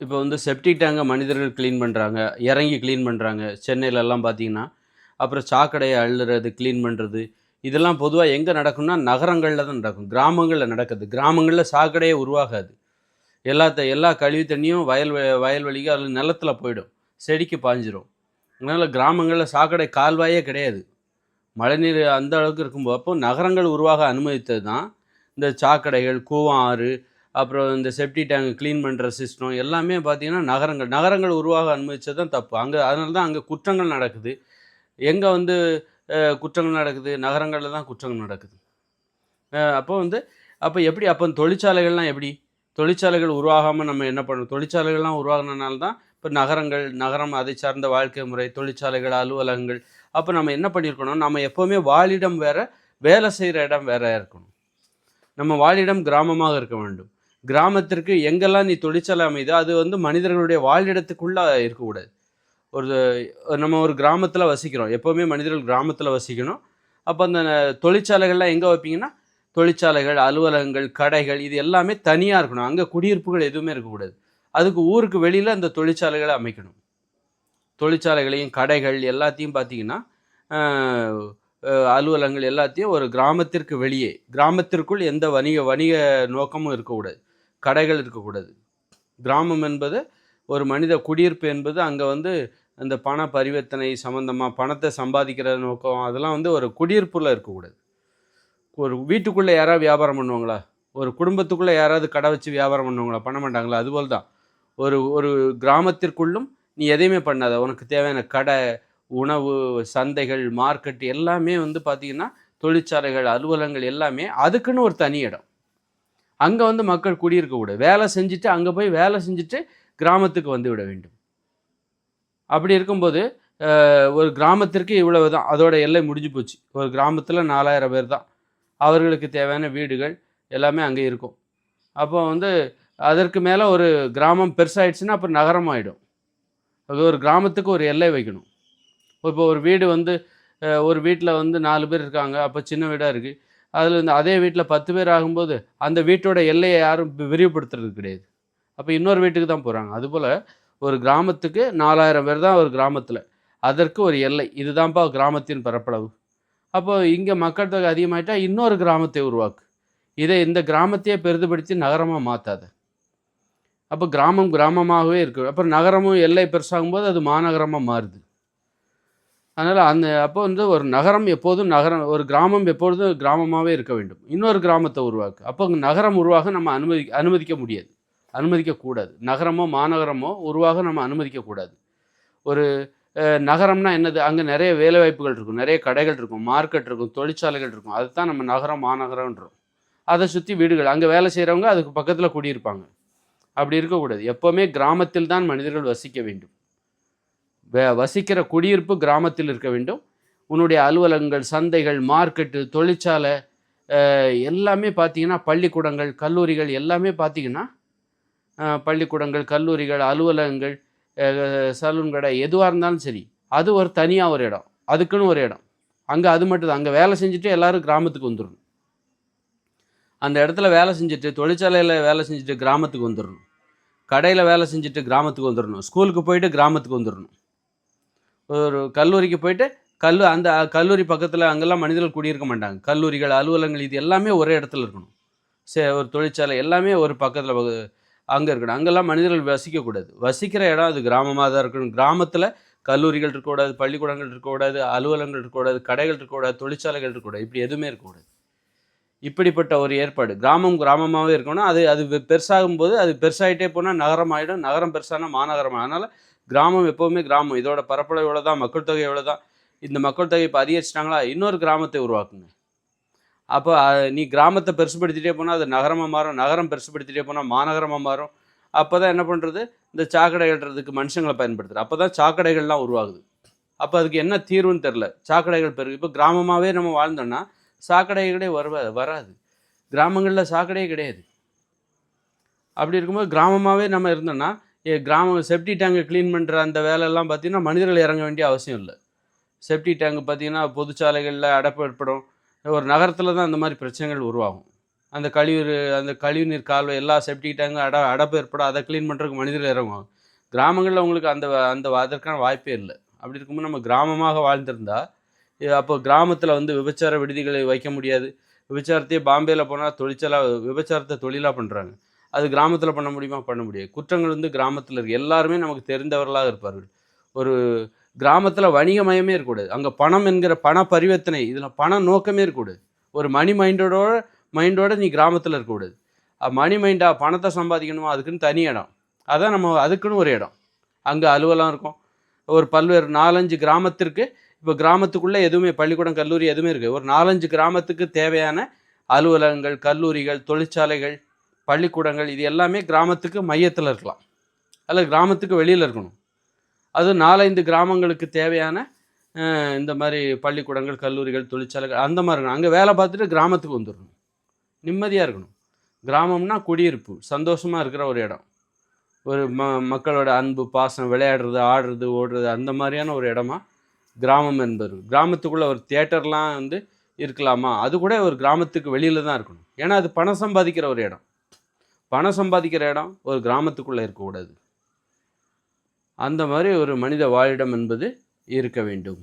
இப்போ வந்து செப்டிக் டேங்கை மனிதர்கள் க்ளீன் பண்ணுறாங்க இறங்கி க்ளீன் பண்ணுறாங்க சென்னையிலலாம் பார்த்தீங்கன்னா அப்புறம் சாக்கடையை அள்ளுறது க்ளீன் பண்ணுறது இதெல்லாம் பொதுவாக எங்கே நடக்கும்னா நகரங்களில் தான் நடக்கும். கிராமங்களில் நடக்குது. கிராமங்களில் சாக்கடையே உருவாகாது. எல்லாத்த எல்லா கழிவு தண்ணியும் வயல் வயல்வெளிக்கு அதில் நிலத்தில் போயிடும். செடிக்கு பாஞ்சிரும் அதனால் கிராமங்களில் சாக்கடை கால்வாயே கிடையாது. மழைநீர் அந்த அளவுக்கு இருக்கும்போது அப்போ நகரங்கள் உருவாக அனுமதித்தது தான் இந்த சாக்கடைகள் கூவம் ஆறு அப்புறம் இந்த செப்டி டேங்க் க்ளீன் பண்ணுற சிஸ்டம் எல்லாமே பார்த்திங்கன்னா நகரங்கள் நகரங்கள் உருவாக அனுமதிச்சது தான் தப்பு. அங்கே அதனால தான் அங்கே குற்றங்கள் நடக்குது. எங்கே வந்து குற்றங்கள் நடக்குது? நகரங்களில் தான் குற்றங்கள் நடக்குது. அப்போ வந்து அப்போ எப்படி அப்போ தொழிற்சாலைகள்லாம் எப்படி? தொழிற்சாலைகள் உருவாகாமல் நம்ம என்ன பண்ணணும்? தொழிற்சாலைகள்லாம் உருவாகினால தான் இப்போ நகரங்கள் நகரம் அதை சார்ந்த வாழ்க்கை முறை தொழிற்சாலைகள் அலுவலகங்கள் அப்போ நம்ம என்ன பண்ணியிருக்கணும்? நம்ம எப்போவுமே வாழிடம் வேறு வேலை செய்கிற இடம் வேற இருக்கணும். நம்ம வாழிடம் கிராமமாக இருக்க வேண்டும். கிராமத்திற்கு எங்கெல்லாம் நீ தொழிற்சாலை அமைதோ அது வந்து மனிதர்களுடைய வாழிடத்துக்குள்ளே இருக்கக்கூடாது. ஒரு நம்ம ஒரு கிராமத்தில் வசிக்கிறோம். எப்போவுமே மனிதர்கள் கிராமத்தில் வசிக்கணும். அப்போ அந்த தொழிற்சாலைகள்லாம் எங்கே வைப்பீங்கன்னா தொழிற்சாலைகள் அலுவலகங்கள் கடைகள் இது எல்லாமே தனியாக இருக்கணும். அங்கே குடியிருப்புகள் எதுவுமே இருக்கக்கூடாது. அதுக்கு ஊருக்கு வெளியில் அந்த தொழிற்சாலைகளை அமைக்கணும். தொழிற்சாலைகளையும் கடைகள் எல்லாத்தையும் பார்த்தீங்கன்னா அலுவலகங்கள் எல்லாத்தையும் ஒரு கிராமத்திற்கு வெளியே கிராமத்திற்குள் எந்த வணிக வணிக நோக்கமும் இருக்கக்கூடாது. கடைகள் இருக்கக்கூடாது. கிராமம் என்பது ஒரு மனித குடியிருப்பு என்பது அங்கே வந்து அந்த பண பரிவர்த்தனை சம்மந்தமாக பணத்தை சம்பாதிக்கிற நோக்கம் அதெல்லாம் வந்து ஒரு குடியிருப்புல இருக்கக்கூடாது. ஒரு வீட்டுக்குள்ளே யாராவது வியாபாரம் பண்ணுவாங்களா? ஒரு குடும்பத்துக்குள்ளே யாராவது கடை வச்சு வியாபாரம் பண்ணுவாங்களா? பண்ண மாட்டாங்களா? அதுபோல் தான். ஒரு ஒரு கிராமத்திற்குள்ளும் நீ எதையுமே பண்ணாத. உனக்கு தேவையான கடை உணவு சந்தைகள் மார்க்கெட் எல்லாமே வந்து பார்த்திங்கன்னா தொழிற்சாலைகள் அலுவலகங்கள் எல்லாமே அதுக்குன்னு ஒரு தனி இடம். அங்கே வந்து மக்கள் குடியிருக்கக்கூடாது வேலை செஞ்சுட்டு அங்கே போய் வேலை செஞ்சுட்டு கிராமத்துக்கு வந்து விட வேண்டும். அப்படி இருக்கும்போது ஒரு கிராமத்திற்கு இவ்வளவு தான் அதோட எல்லை முடிஞ்சு போச்சு. ஒரு கிராமத்தில் நாலாயிரம் பேர் தான். அவர்களுக்கு தேவையான வீடுகள் எல்லாமே அங்கே இருக்கும். அப்போ வந்து அதற்கு மேலே ஒரு கிராமம் பெருசாயிடுச்சுன்னா அப்புறம் நகரம் ஆகிடும் அது ஒரு கிராமத்துக்கு ஒரு எல்லை வைக்கணும். இப்போ ஒரு வீடு வந்து ஒரு வீட்டில் வந்து நாலு பேர் இருக்காங்க. அப்போ சின்ன வீடாக இருக்குது அதில் இந்த அதே வீட்டில் பத்து பேர் ஆகும்போது அந்த வீட்டோட எல்லையை யாரும் விரிவுபடுத்துறது கிடையாது. அப்போ இன்னொரு வீட்டுக்கு தான் போகிறாங்க அதுபோல் ஒரு கிராமத்துக்கு நாலாயிரம் பேர் தான் ஒரு கிராமத்தில். அதற்கு ஒரு எல்லை. இதுதான்ப்பா கிராமத்தின் பரப்பளவு. அப்போ இங்கே மக்கள் தொகை அதிகமாயிட்டா இன்னொரு கிராமத்தை உருவாக்கு. இதை இந்த கிராமத்தையே பெரிதுபடுத்தி நகரமாக மாற்றாத அப்போ கிராமம் கிராமமாகவே இருக்கு. அப்புறம் நகரமும் எல்லை பெருசாகும்போது அது மாநகரமாக மாறுது. அதனால் அந்த அப்போ வந்து ஒரு நகரம் எப்போதும் நகரம் ஒரு கிராமம் எப்பொழுதும் கிராமமாகவே இருக்க வேண்டும். இன்னொரு கிராமத்தை உருவாக்கு. அப்போ நகரம் உருவாக நம்ம அனுமதி அனுமதிக்க முடியாது. அனுமதிக்கக்கூடாது நகரமோ மாநகரமோ உருவாக நம்ம அனுமதிக்கக்கூடாது ஒரு நகரம்னா என்னது? அங்கே நிறைய வேலைவாய்ப்புகள் இருக்கும். நிறைய கடைகள் இருக்கும். மார்க்கெட் இருக்கும். தொழிற்சாலைகள் இருக்கும். அதுதான் நம்ம நகரம் மாநகரம்ன்றோம். அதை சுற்றி வீடுகள். அங்கே வேலை செய்கிறவங்க அதுக்கு பக்கத்தில் குடியிருப்பாங்க. அப்படி இருக்கக்கூடாது எப்போவுமே கிராமத்தில் தான் மனிதர்கள் வசிக்க வேண்டும். வசிக்கிற குடியிருப்பு கிராமத்தில் இருக்க வேண்டும். உன்னுடைய அலுவலகங்கள் சந்தைகள் மார்க்கெட்டு தொழிற்சாலை எல்லாமே பார்த்தீங்கன்னா பள்ளிக்கூடங்கள் கல்லூரிகள் எல்லாமே பார்த்தீங்கன்னா பள்ளிக்கூடங்கள் கல்லூரிகள் அலுவலகங்கள் சலூன் கடை எதுவாக இருந்தாலும் சரி அது ஒரு தனியாக ஒரு இடம். அதுக்குன்னு ஒரு இடம். அங்கே அது மட்டும் தான். அங்கே வேலை செஞ்சுட்டு எல்லாரும் கிராமத்துக்கு வந்துடணும் அந்த இடத்துல வேலை செஞ்சுட்டு தொழிற்சாலையில் வேலை செஞ்சுட்டு கிராமத்துக்கு வந்துடணும் கடையில் வேலை செஞ்சுட்டு கிராமத்துக்கு வந்துடணும் ஸ்கூலுக்கு போயிட்டு கிராமத்துக்கு வந்துடணும் ஒரு கல்லூரிக்கு போயிட்டு கல் அந்த கல்லூரி பக்கத்தில் அங்கெல்லாம் மனிதர்கள் குடியிருக்க மாட்டாங்க. கல்லூரிகள் அலுவலகங்கள் இது எல்லாமே ஒரே இடத்துல இருக்கணும். சே ஒரு தொழிற்சாலை எல்லாமே ஒரு பக்கத்தில் அங்கே இருக்கணும். அங்கெல்லாம் மனிதர்கள் வசிக்கக்கூடாது. வசிக்கிற இடம் அது கிராமமாக தான் இருக்கணும். கிராமத்தில் கல்லூரிகள் இருக்கக்கூடாது பள்ளிக்கூடங்கள் இருக்கக்கூடாது அலுவலகங்கள் இருக்கக்கூடாது கடைகள் இருக்கக்கூடாது தொழிற்சாலைகள் இருக்கக்கூடாது. இப்படி எதுவுமே இருக்கக்கூடாது. இப்படிப்பட்ட ஒரு ஏற்பாடு. கிராமம் கிராமமாகவே இருக்கணும். அது அது பெருசாகும் போது அது பெருசாகிட்டே போனால் நகரம் ஆகிடும் நகரம் பெருசானா மாநகரம் அதனால் கிராமம் எப்போவுமே கிராமம். இதோட பரப்பளவு எவ்வளோ தான் மக்கள் தொகை எவ்வளோ தான் இந்த மக்கள் தொகை இப்போ அதிகரிச்சிட்டாங்களா? இன்னொரு கிராமத்தை உருவாக்குங்க. அப்போ நீ கிராமத்தை பெருசுப்படுத்திட்டே போனால் அது நகரமாக மாறும் நகரம் பெருசுப்படுத்திட்டே போனால் மாநகரமாக மாறும். அப்போ தான் என்ன பண்ணுறது இந்த சாக்கடை எழுறதுக்கு மனுஷங்களை பயன்படுத்துறது. அப்போ தான் சாக்கடைகள்லாம் உருவாகுது. அப்போ அதுக்கு என்ன தீர்வுன்னு தெரில சாக்கடைகள் பெருகு. இப்போ கிராமமாகவே நம்ம வாழ்ந்தோம்னா சாக்கடைகளே வர வராது. கிராமங்களில் சாக்கடையே கிடையாது. அப்படி இருக்கும்போது கிராமமாகவே நம்ம இருந்தோம்னா ஏ, கிராமம் செப்டி டேங்கை க்ளீன் பண்ணுற அந்த வேலையெல்லாம் பார்த்திங்கன்னா மனிதர்கள் இறங்க வேண்டிய அவசியம் இல்லை. செப்டி டேங்க் பார்த்தீங்கன்னா பொதுச்சாலைகளில் அடப்பு ஏற்படும். ஒரு நகரத்தில் தான் அந்த மாதிரி பிரச்சனைகள் உருவாகும். அந்த கழிவு அந்த கழிவுநீர் கால்வாய் எல்லா செப்டி டேங்கு அட அடப்பு ஏற்படும். அதை க்ளீன் பண்ணுறதுக்கு மனிதர்கள் இறங்குவாங்க. கிராமங்களில் உங்களுக்கு அந்த அந்த அதற்கான வாய்ப்பே இல்லை. அப்படி இருக்கும்போது நம்ம கிராமமாக வாழ்ந்திருந்தா அப்போ கிராமத்தில் வந்து விபச்சார விடுதிகளை வைக்க முடியாது. விபச்சாரத்தையே பாம்பேயில் போனால் தொழிற்சாலாக விபச்சாரத்தை தொழிலாக பண்ணுறாங்க அது கிராமத்தில் பண்ண முடியுமா? பண்ண முடியாது. குற்றங்கள் வந்து கிராமத்தில் இருக்குது எல்லாருமே நமக்கு தெரிந்தவர்களாக இருப்பார்கள். ஒரு கிராமத்தில் வணிகமயமே இருக்கக்கூடாது. அங்கே பணம் என்கிற பண பரிவர்த்தனை இதில் பண நோக்கமே இருக்கக்கூடாது. ஒரு மணி மைண்டோட மைண்டோட நீ கிராமத்தில் இருக்கக்கூடாது. மணி மைண்டா பணத்தை சம்பாதிக்கணுமா? அதுக்குன்னு தனி இடம். அதான் நம்ம அதுக்குன்னு ஒரு இடம். அங்கே அலுவலம் இருக்கும். ஒரு பல்வேறு நாலஞ்சு கிராமத்திற்கு இப்போ கிராமத்துக்குள்ளே எதுவுமே பள்ளிக்கூடம் கல்லூரி எதுவுமே இருக்குது ஒரு நாலஞ்சு கிராமத்துக்கு தேவையான அலுவலகங்கள் கல்லூரிகள் தொழிற்சாலைகள் பள்ளிக்கூடங்கள் இது எல்லாமே கிராமத்துக்கு மையத்தில் இருக்கலாம். அல்லது கிராமத்துக்கு வெளியில் இருக்கணும். அது நாலஞ்சு கிராமங்களுக்கு தேவையான இந்த மாதிரி பள்ளிக்கூடங்கள் கல்லூரிகள் தொழிற்சாலைகள் அந்த மாதிரி இருக்கணும். அங்கே வேலை பார்த்துட்டு கிராமத்துக்கு வந்துடணும் நிம்மதியாக இருக்கணும். கிராமம்னா குடியிருப்பு சந்தோஷமாக இருக்கிற ஒரு இடம். ஒரு ம மக்களோட அன்பு பாசம் விளையாடுறது ஆடுறது ஓடுறது அந்த மாதிரியான ஒரு இடமா கிராமம் என்பது. கிராமத்துக்குள்ளே ஒரு தியேட்டர்லாம் வந்து இருக்கலாமா? அது கூட ஒரு கிராமத்துக்கு வெளியில் தான் இருக்கணும். ஏன்னா அது பணம் சம்பாதிக்கிற ஒரு இடம். பணம் சம்பாதிக்கிற இடம் ஒரு கிராமத்துக்குள்ளே இருக்கக்கூடாது. அந்த மாதிரி ஒரு மனித வாழிடம் என்பது இருக்க வேண்டும்.